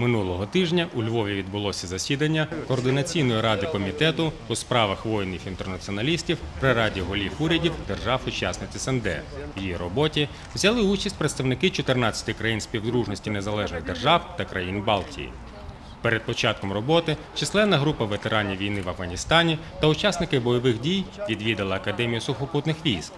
Минулого тижня у Львові відбулося засідання координаційної ради комітету у справах воїнів-інтернаціоналістів при раді голів урядів держав-учасниць СНД. В її роботі взяли участь представники 14 країн співдружності незалежних держав та країн Балтії. Перед початком роботи численна група ветеранів війни в Афганістані та учасники бойових дій відвідала Академію сухопутних військ.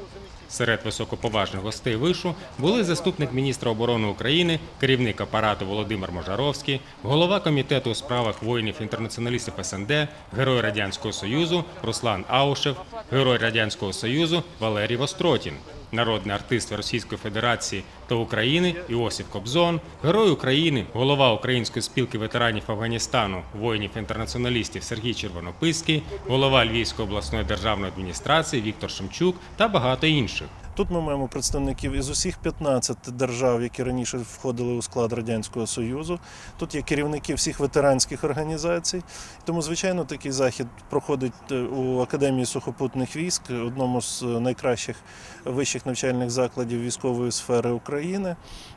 Серед високоповажних гостей вишу були заступник міністра оборони України, керівник апарату Володимир Можаровський, голова комітету у справах воїнів-інтернаціоналістів СНД, герой Радянського Союзу Руслан Аушев, герой Радянського Союзу Валерій Востротін, народний артист Російської Федерації та України Іосиф Кобзон, герой України, голова Української спілки ветеранів Афганістану, воїнів-інтернаціоналістів Сергій Червонописький, голова Львівської обласної державної адміністрації Віктор Шемчук та багато інших. Тут ми маємо представників із усіх 15 держав, які раніше входили у склад Радянського Союзу. Тут є керівники всіх ветеранських організацій. Тому, звичайно, такий захід проходить е, у Академії сухопутних військ, одному з найкращих вищих навчальних закладів військової сфери України.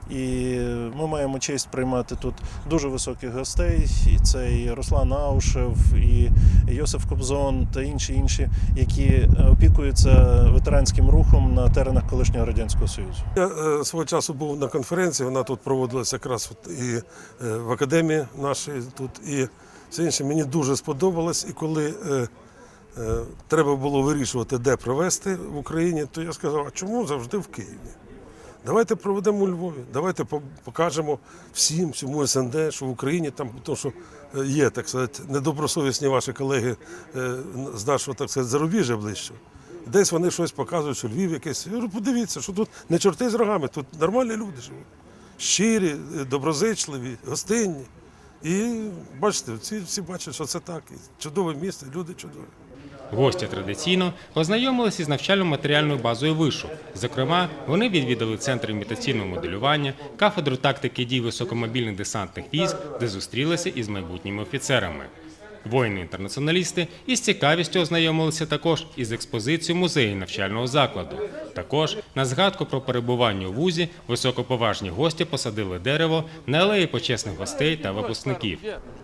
І ми маємо честь приймати тут дуже високих гостей. І це і Руслан Аушев, і Йосиф Кобзон та інші інші, які е, опікуються ветеранським рухом на теренах колишнього радянського союзу. Я е, свого часу був на конференції, вона тут проводилася якраз і е, в академії нашій тут, і все інше. Мені дуже сподобалось. І коли е, треба було вирішувати, де провести в Україні, то я сказав, а чому завжди в Києві? Давайте проведемо у Львові, давайте покажемо всім, всьому СНД, що в Україні там, тому що є, так сказати, недобросовісні ваші колеги з нашого, так сказати, зарубіжжя ближче. Десь вони щось показують, що Львів якийсь. Я говорю, подивіться, що тут не чорти з рогами, тут нормальні люди живуть. Щирі, е, доброзичливі, гостинні. І бачите, всі, всі бачать, що це так. І чудове місце, люди чудові. Гості традиційно познайомилися із навчально-матеріальною базою вишу. Зокрема, вони відвідали центр імітаційного моделювання, кафедру тактики дій високомобільних десантних військ, де зустрілися із майбутніми офіцерами. Воїни-інтернаціоналісти із цікавістю ознайомилися також із експозицією музею навчального закладу. Також на згадку про перебування у вузі високоповажні гості посадили дерево на алеї почесних гостей та випускників.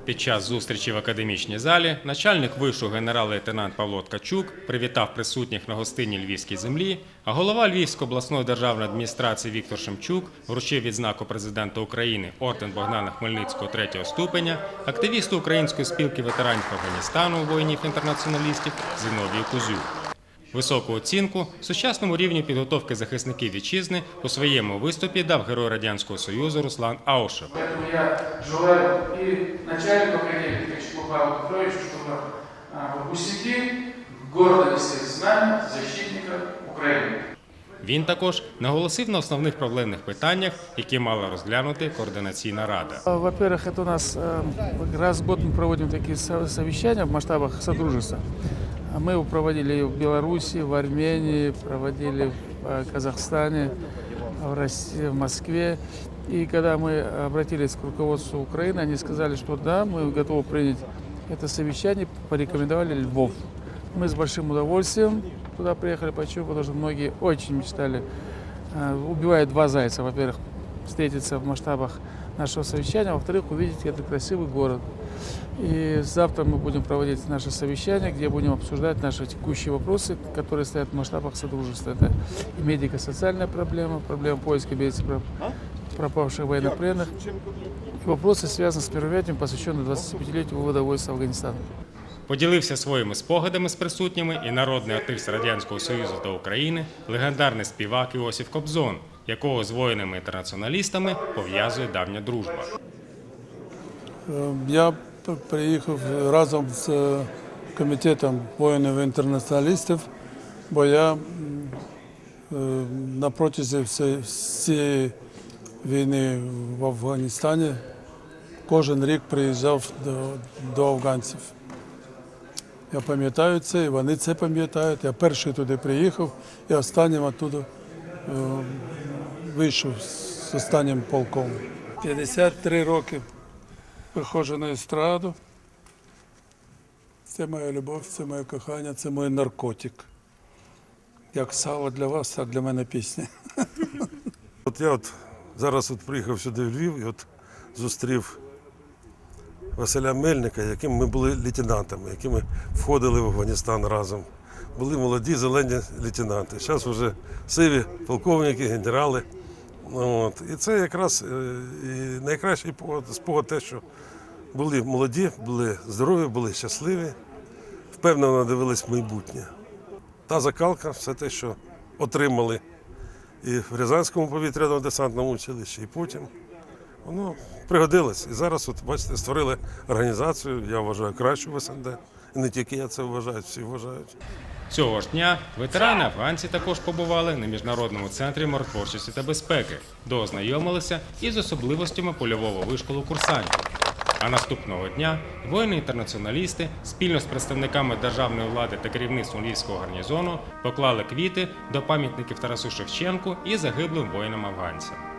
Під час зустрічі в академічній залі начальник вишу генерал-лейтенант Павло Ткачук привітав присутніх на гостині Львівській землі, а голова Львівської обласної державної адміністрації Віктор Шемчук вручив відзнаку президента України орден Богдана Хмельницького третього ступеня, активісту Української спілки ветеранів Афганістану воїнів-інтернаціоналістів Зіновію Кузю. Високу оцінку сучасному рівню підготовки захисників вітчизни у своєму виступі дав герой Радянського Союзу Руслан Аушев. Поэтому я желаю и начальнику Академии Ткачуку Павлу Петровичу, чтобы а, выпускники гордо несли знамя защитника Украины. Він також наголосив на основних проблемних питаннях, які мала розглянути координаційна рада. Во-первых, это у нас э, раз в год мы проводим такие со- совещания в масштабах Содружества. А Мы его проводили и в Беларуси, в Армении, проводили в э, Казахстане, в России, в Москве. И когда мы обратились к руководству Украины, они сказали, что да, мы готовы принять это совещание, порекомендовали Львов. Мы с большим удовольствием туда приехали. Почему? Потому что многие очень мечтали. э, Убивают два зайца. Во-первых, встретиться в масштабах нашего совещания, а во-вторых, увидеть этот красивый город. И завтра мы будем проводить наше совещание, где будем обсуждать наши текущие вопросы, которые стоят в масштабах Содружества. Это и медико-социальная проблема, проблема поиска без пропавших военнопленных, и вопросы, связанные с мероприятием, посвященным 25-летию вывода войск Афганистана. Поділився своїми спогадами з присутніми і народний артист Радянського Союзу та України, легендарний співак Іосиф Кобзон, якого з воїнами-інтернаціоналістами пов'язує давня дружба. Е, Я приїхав разом з е, комітетом воїнів-інтернаціоналістів, бо я е, на протязі всієї війни в Афганістані кожен рік приїжджав до, до афганців. Я пам'ятаю це, і вони це пам'ятають. Я перший туди приїхав і останнім оттуда е, вийшов з останнім полком. 53 роки виходжу на естраду. Це моя любов, це моє кохання, це мій наркотик. Як сало для вас, так для мене пісня. От я от зараз от приїхав сюди в Львів і от зустрів Василя Мельника, яким ми були лейтенантами, якими входили в Афганістан разом. Були молоді зелені лейтенанти. Зараз вже сиві полковники, генерали. От. І це якраз е, і найкращий спогад, те, що були молоді, були здорові, були щасливі, впевнено дивились майбутнє. Та закалка, все те, що отримали і в Рязанському повітряному десантному училищі, і потім воно пригодилось. І зараз, от бачите, створили організацію, я вважаю, кращу в СНД. І не тільки я це вважаю, всі вважають. Цього ж дня ветерани афганці також побували на міжнародному центрі миротворчості та безпеки, де ознайомилися із особливостями польового вишколу курсантів. А наступного дня воїни-інтернаціоналісти спільно з представниками державної влади та керівництвом львівського гарнізону поклали квіти до пам'ятників Тарасу Шевченку і загиблим воїнам афганцям.